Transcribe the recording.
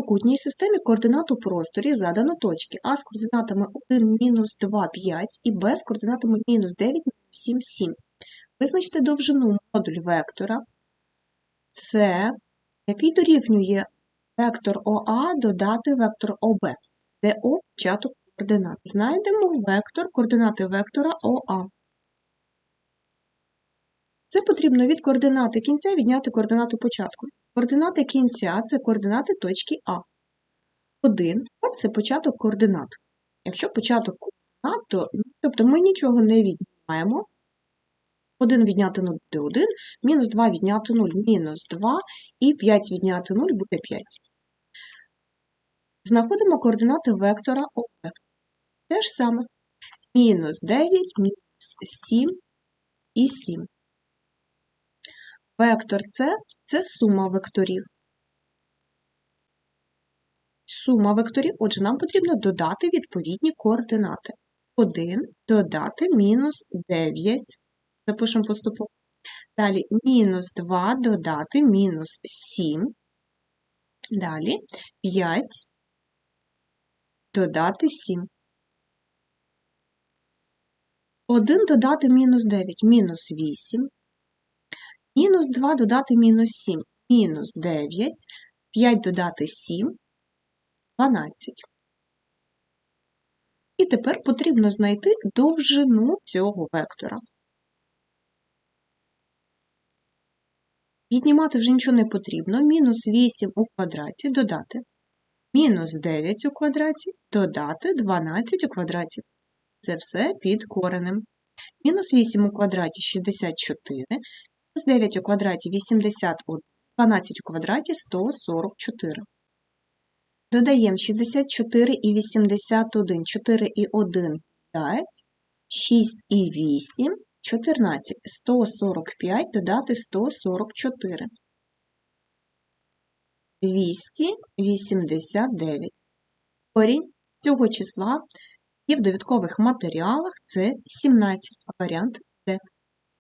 прямокутній системі координат у просторі задано точки А з координатами 1, мінус 2, 5 і Б з координатами мінус 9, мінус 7, 7. Визначте довжину модуль вектора С, який дорівнює вектор ОА додати вектор ОБ, де О початок координат. Знайдемо вектор координати вектора ОА. Це потрібно від координати кінця відняти координату початку. Координати кінця це координати точки А. 1 – це початок координат. Якщо початок координат, то тобто ми нічого не віднімаємо. 1 відняти 0 буде 1, мінус 2 відняти 0 мінус 2, і 5 відняти 0 буде 5. Знаходимо координати вектора ОП. Те ж саме. Мінус 9, мінус 7 і 7. Вектор С – це сума векторів. Сума векторів, отже, нам потрібно додати відповідні координати. 1 додати мінус 9, запишемо поступово. Далі мінус 2 додати мінус 7. Далі 5 додати 7. 1 додати мінус 9, мінус 8. Мінус 2 додати мінус 7, мінус 9, 5 додати 7, 12. І тепер потрібно знайти довжину цього вектора. Віднімати вже нічого не потрібно. Мінус 8 у квадраті додати. Мінус 9 у квадраті додати 12 у квадраті. Це все під коренем. Мінус 8 у квадраті 64, Мінус 9 у квадраті 81, 12 у квадраті 144. Додаємо 64 і 81, 4 і 1 – 5, 6 і 8 – 14, 145 додати 144. 289. Корінь цього числа є в довідкових матеріалах – це 17, варіант Д.